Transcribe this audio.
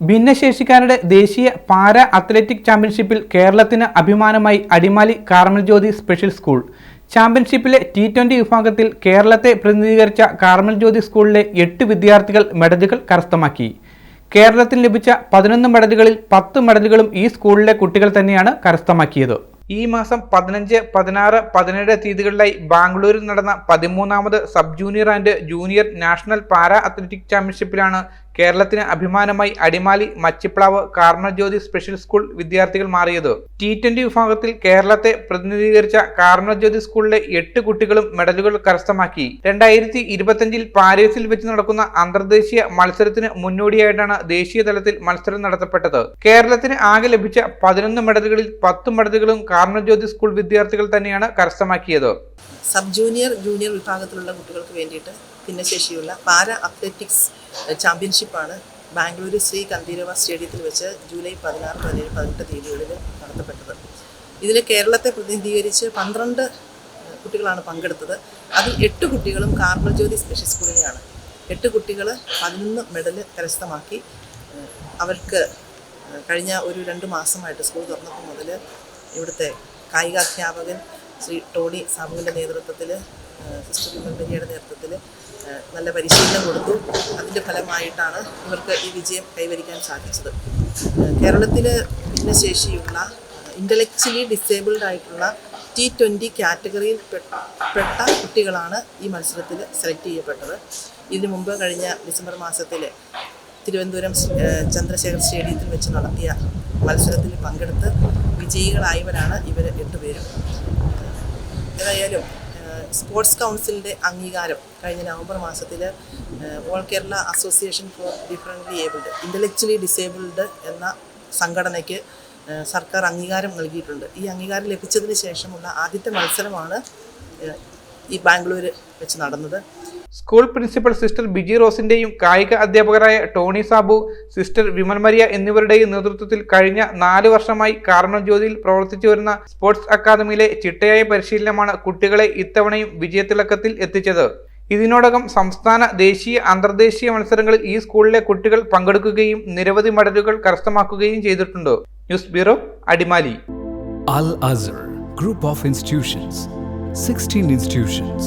ഭിന്നശേഷിക്കാരുടെ ദേശീയ പാര അത്ലറ്റിക് ചാമ്പ്യൻഷിപ്പിൽ കേരളത്തിന് അഭിമാനമായി Adimali Carmel Jyothi special school. ചാമ്പ്യൻഷിപ്പിലെ T twenty വിഭാഗത്തിൽ കേരളത്തെ പ്രതിനിധീകരിച്ച കാർമൽ ജ്യോതി സ്കൂളിലെ എട്ട് വിദ്യാർത്ഥികൾ മെഡലുകൾ കരസ്ഥമാക്കി. കേരളത്തിന് ലഭിച്ച പതിനൊന്ന് മെഡലുകളിൽ പത്ത് മെഡലുകളും ഈ സ്കൂളിലെ കുട്ടികൾ തന്നെയാണ് കരസ്ഥമാക്കിയത്. ഈ മാസം പതിനഞ്ച് പതിനാറ് പതിനേഴ് തീയതികളിലായി ബാംഗ്ലൂരിൽ നടന്ന പതിമൂന്നാമത് sub junior and junior national para athletic ചാമ്പ്യൻഷിപ്പിലാണ് കേരളത്തിന് അഭിമാനമായി Adimali Machiplavu Carmel Jyothi special school വിദ്യാർത്ഥികൾ മാറിയത്. ടി ട്വന്റി വിഭാഗത്തിൽ കേരളത്തെ പ്രതിനിധീകരിച്ച കാർമൽ ജ്യോതി സ്കൂളിലെ എട്ട് കുട്ടികളും മെഡലുകൾ കരസ്ഥമാക്കി. രണ്ടായിരത്തി ഇരുപത്തിയഞ്ചിൽ പാരീസിൽ വെച്ച് നടക്കുന്ന അന്തർദേശീയ മത്സരത്തിന് മുന്നോടിയായിട്ടാണ് ദേശീയ തലത്തിൽ മത്സരം നടത്തപ്പെട്ടത്. കേരളത്തിന് ആകെ ലഭിച്ച പതിനൊന്ന് മെഡലുകളിൽ പത്ത് മെഡലുകളും കാർമൽ ജ്യോതി സ്കൂൾ വിദ്യാർത്ഥികൾ തന്നെയാണ് കരസ്ഥമാക്കിയത്. സബ് ജൂനിയർ ജൂനിയർ വിഭാഗത്തിലുള്ള കുട്ടികൾക്ക് വേണ്ടിയിട്ട് ഭിന്നശേഷിയുള്ള പാര അത്ലറ്റിക്സ് ചാമ്പ്യൻഷിപ്പാണ്. ബാംഗ്ലൂർ ശ്രീ കന്തീരവ സ്റ്റേഡിയത്തിൽ വെച്ച് ജൂലൈ പതിനാറ് പതിനേഴ് പതിനെട്ട് തീയതികളിൽ നടത്തപ്പെട്ടത്. ഇതിൽ കേരളത്തെ പ്രതിനിധീകരിച്ച് പന്ത്രണ്ട് കുട്ടികളാണ് പങ്കെടുത്തത്. അതിൽ എട്ട് കുട്ടികളും കാർമൽ ജ്യോതി സ്പെഷ്യൽ സ്കൂളിലെയാണ്. എട്ട് കുട്ടികൾ പതിനൊന്ന് മെഡൽ കരസ്ഥമാക്കി. അവർക്ക് കഴിഞ്ഞ ഒരു രണ്ട് മാസമായിട്ട് സ്കൂൾ തുറന്നപ്പോൾ മുതൽ ഇവിടുത്തെ കായികാധ്യാപകൻ ശ്രീ ടോണി സാബുവിന്റെ നേതൃത്വത്തിൽ സിസ്റ്റർ വിമൽബരിയുടെ നേതൃത്വത്തിൽ നല്ല പരിശീലനം കൊടുത്തു. അതിന്റെ ഫലമായിട്ടാണ് ഇവർക്ക് ഈ വിജയം കൈവരിക്കാൻ സാധിച്ചത്. കേരളത്തിൽ ഭിന്നശേഷിയുള്ള ഇന്റലക്ച്വലി ഡിസേബിൾഡ് ആയിട്ടുള്ള ടി ട്വന്റി കാറ്റഗറിയിൽ പെട്ട കുട്ടികളാണ് ഈ മത്സരത്തിൽ സെലക്ട് ചെയ്യപ്പെട്ടത്. ഇതിനു മുമ്പ് കഴിഞ്ഞ ഡിസംബർ മാസത്തിൽ തിരുവനന്തപുരം ചന്ദ്രശേഖർ സ്റ്റേഡിയത്തിൽ വെച്ച് നടത്തിയ മത്സരത്തിൽ പങ്കെടുത്ത് വിജയികളായവരാണ് ഇവർ എട്ടുപേരും. ഏതായാലും സ്പോർട്സ് കൗൺസിലിന്റെ അംഗീകാരം കഴിഞ്ഞ നവംബർ മാസത്തിൽ all Kerala association for differently abled intellectually disabled എന്ന സംഘടനയ്ക്ക് സർക്കാർ അംഗീകാരം നൽകിയിട്ടുണ്ട്. ഈ അംഗീകാരം ലഭിച്ചതിന് ശേഷമുള്ള ആദ്യത്തെ മത്സരമാണ് ഈ ബാംഗ്ലൂർ വെച്ച് നടന്നത്. സ്കൂൾ പ്രിൻസിപ്പൽ സിസ്റ്റർ ബിജി റോസിന്റെയും കായിക അധ്യാപകരായ Tony Sabu sister Vimal Maria എന്നിവരുടെയും നേതൃത്വത്തിൽ കഴിഞ്ഞ നാല് വർഷമായി കാരണം ജ്യോതിയിൽ പ്രവർത്തിച്ചു വരുന്ന സ്പോർട്സ് അക്കാദമിയിലെ ചിട്ടയായ പരിശീലനമാണ് കുട്ടികളെ ഇത്തവണയും വിജയത്തിളക്കത്തിൽ എത്തിച്ചത്. ഇതിനോടകം സംസ്ഥാന ദേശീയ അന്തർദേശീയ മത്സരങ്ങളിൽ ഈ സ്കൂളിലെ കുട്ടികൾ പങ്കെടുക്കുകയും നിരവധി മെഡലുകൾ കരസ്ഥമാക്കുകയും ചെയ്തിട്ടുണ്ട്. News bureau Adimali. Al Azhar group of institutions 16 institutions,